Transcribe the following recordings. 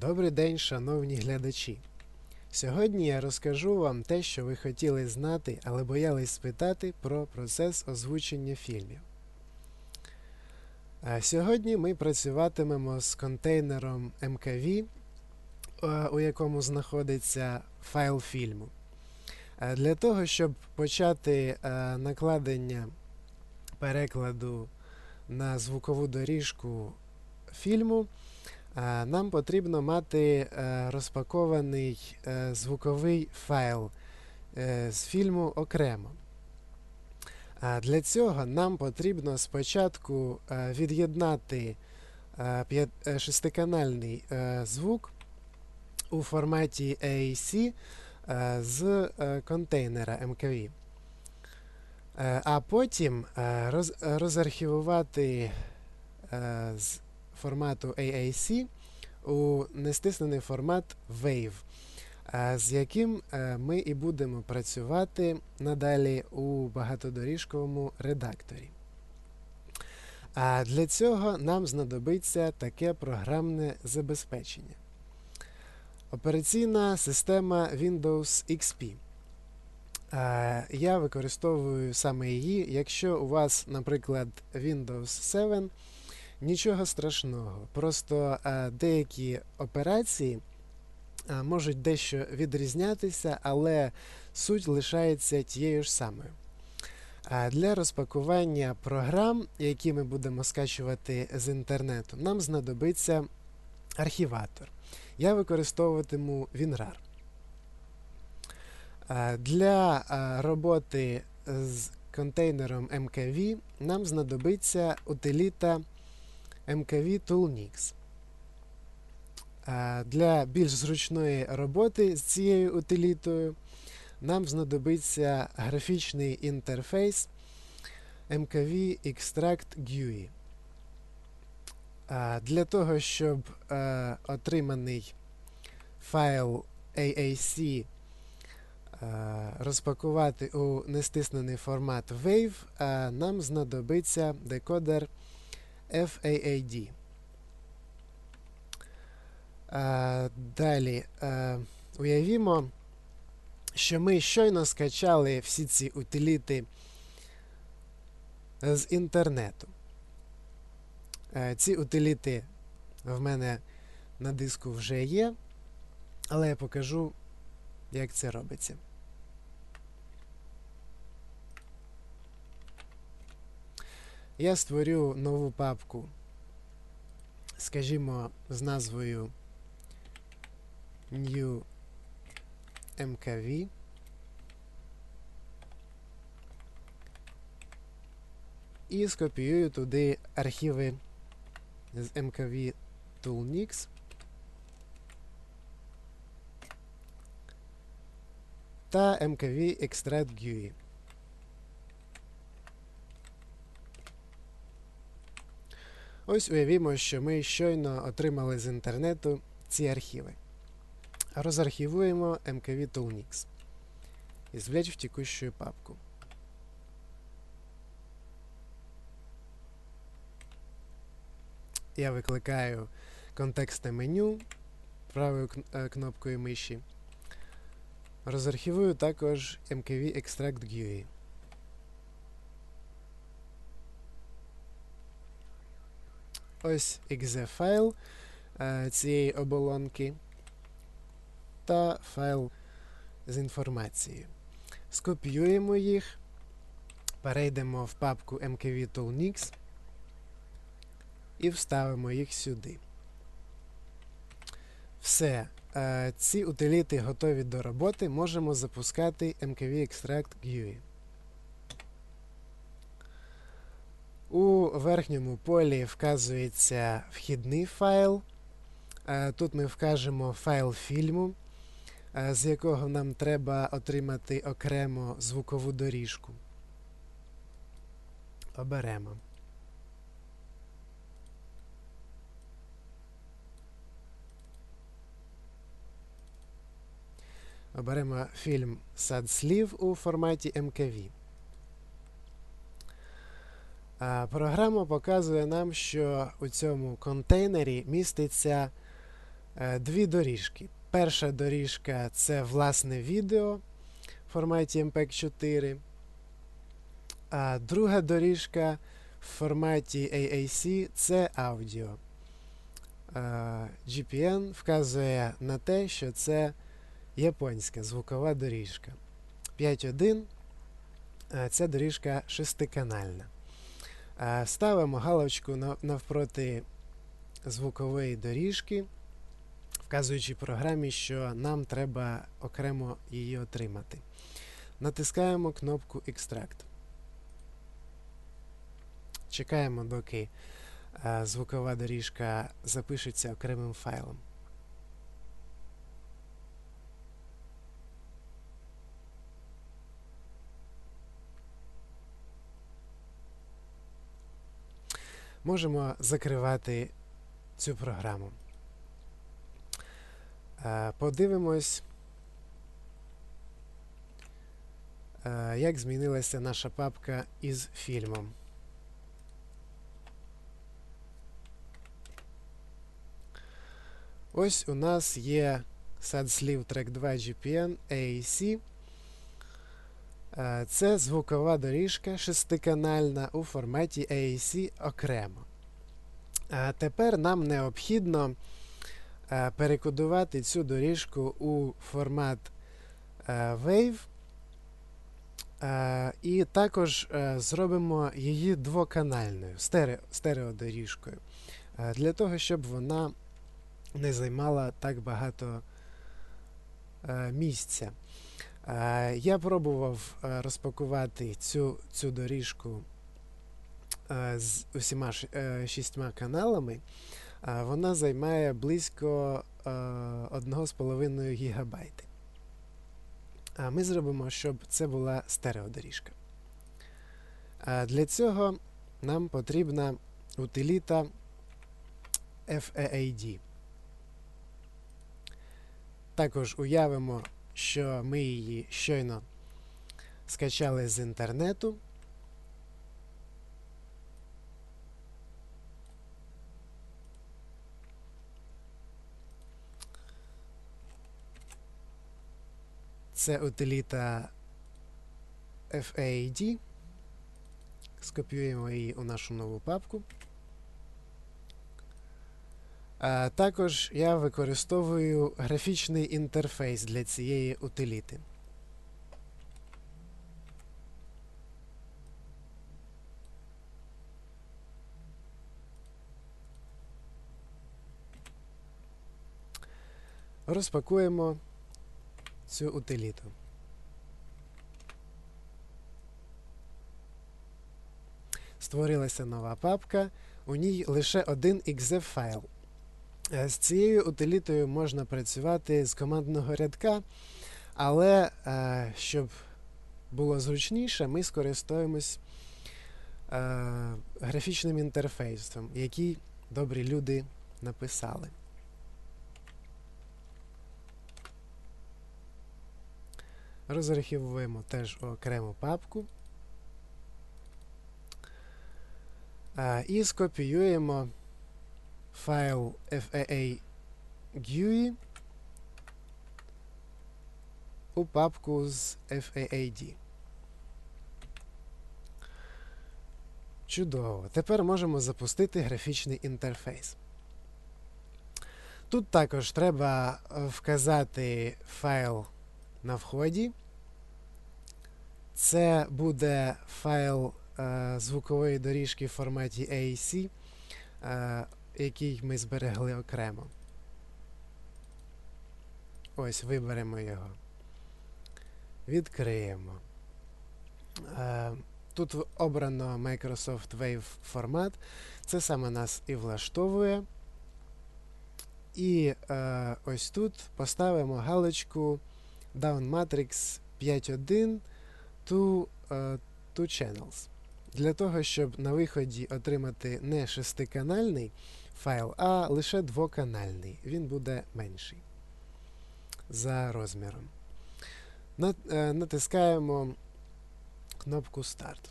Добрий день, шановні глядачі. Сьогодні я розкажу вам те, що ви хотіли знати, але боялись спитати про процес озвучення фільмів. А Сьогодні ми працюватимемо з контейнером MKV, е, у якому знаходиться файл фільму. Е, Для того, щоб почати е, накладення перекладу на звукову доріжку фільму, е, нам потрібно мати е, розпакований е, звуковий файл е, з фільму окремо. Для цього нам потрібно спочатку е, від'єднати е, е, шестиканальний е, звук у форматі AAC е, з е, контейнера MKV. Е, А потім е, е, розархівувати е, з формату AAC у нестиснений формат WAVE, е, з яким е, ми і будемо працювати надалі у багатодоріжковому редакторі. А для цього нам знадобиться таке програмне забезпечення. Операційна система Windows XP. Е, Я використовую саме її. Якщо у вас, наприклад, Windows 7, нічого страшного. Просто е, деякі операції е, можуть дещо відрізнятися, але суть лишається тією ж самою. Для розпакування програм, які ми будемо скачувати з інтернету, нам знадобиться архіватор. Я використовуватиму WinRAR. Е, Для е, роботи з контейнером MKV нам знадобиться утиліта MKV Toolnix. Для більш зручної роботи з цією утилітою нам знадобиться графічний інтерфейс MKV Extract GUI. Для того, щоб отриманий файл AAC розпакувати у нестиснений формат WAVE, е, нам знадобиться декодер FAAD. Е, Далі е, уявімо, що ми щойно скачали всі ці утиліти з інтернету. Е, Ці утиліти в мене на диску вже є, але я покажу, як це робиться. Я створю нову папку, скажімо, з назвою New MKV. І скопіюю туди архіви з MKV Toolnix. Та MKV Extract GUI. Ось уявімо, що ми щойно отримали з інтернету ці архіви. Розархівуємо MKV Toolnix. Извлечь в текущую папку. Я викликаю контекстне меню правою е, кнопкою миші. Розархівую також MKV Extract GUI. Ось exe файл е, цієї оболонки та файл з інформацією. Скопіюємо їх, перейдемо в папку MKV Toolnix і вставимо їх сюди. Все. Е, Ці утиліти готові до роботи. Можемо запускати MKV Extract GUI. У верхньому полі вказується вхідний файл. Е, Тут ми вкажемо файл фільму, е, з якого нам треба отримати окремо звукову доріжку. Оберемо. Оберемо фільм Сад слів у форматі MKV. Програма показує нам, що у цьому контейнері міститься е, дві доріжки. Перша доріжка це власне відео в форматі MPEG 4. А друга доріжка в форматі AAC це аудіо. GPN вказує на те, що це японська звукова доріжка. 5.1 е, ця доріжка шестиканальна. Ставимо галочку навпроти звукової доріжки, вказуючи програмі, що нам треба окремо її отримати. Натискаємо кнопку Extract. Чекаємо, доки звукова доріжка запишеться окремим файлом. Можемо закривати цю програму. Е, Подивимось, е, як змінилася наша папка із фільмом. Ось у нас є SAD-слів Track 2 GPN AAC. Е, Це звукова доріжка шестиканальна у форматі AAC окремо. Тепер нам необхідно е, перекодувати цю доріжку у формат е, Wave. Е, І також е, зробимо її двоканальною, стереодоріжкою, е, для того, щоб вона не займала так багато е, місця. Е, Я пробував е, розпакувати цю, цю доріжку е, з усіма шістьма каналами. Вона займає близько е, 1,5 гігабайти. А ми зробимо, щоб це була стереодоріжка. Для цього нам потрібна утиліта FAAD. Також уявимо, що ми її щойно скачали з інтернету. Це утиліта FAD. Скопіюємо її у нашу нову папку. Також я використовую графічний інтерфейс для цієї утиліти. Розпакуємо цю утиліту. Створилася нова папка, у ній лише один .exe файл. Е, З цією утилітою можна працювати з командного рядка, але е, щоб було зручніше, ми скористаємось е, графічним інтерфейсом, який добрі люди написали. Розархівуємо теж окрему папку. І скопіюємо файл FAA GUI у папку з FAAD. Чудово. Тепер можемо запустити графічний інтерфейс. Тут також треба вказати файл на вході. Це буде файл е, звукової доріжки в форматі AAC, е, який ми зберегли окремо. Ось, виберемо його. Відкриємо. Е, тут обрано Microsoft Wave формат. Це саме нас і влаштовує. І е, ось тут поставимо галочку Down Matrix 5.1 to, е, to Channels. Для того, щоб на виході отримати не шестиканальний файл, а лише двоканальний. Він буде менший за розміром. Е, Натискаємо кнопку Старт.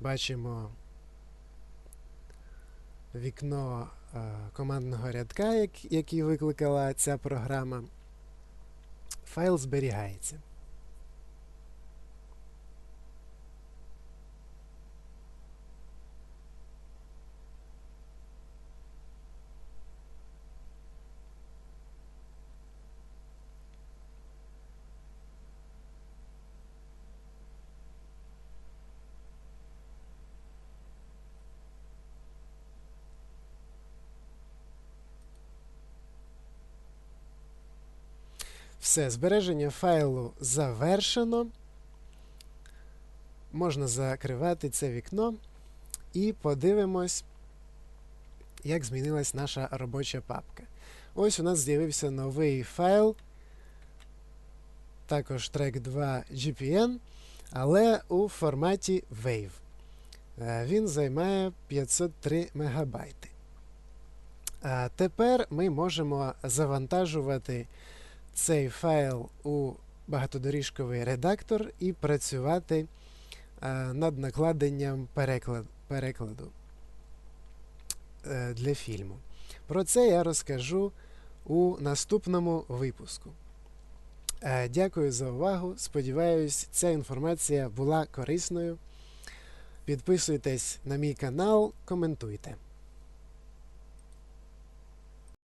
Бачимо, вікно е, командного рядка, який викликала ця програма, файл зберігається. Все, збереження файлу завершено. Можна закривати це вікно і подивимось, як змінилась наша робоча папка. Ось у нас з'явився новий файл, також track 2 GPN, але у форматі WAV. Е, Він займає 503 МБ. Тепер ми можемо завантажувати цей файл у багатодоріжковий редактор і працювати е, над накладенням переклад, перекладу е, для фільму. Про це я розкажу у наступному випуску. Е, Дякую за увагу. Сподіваюсь, ця інформація була корисною. Підписуйтесь на мій канал, коментуйте.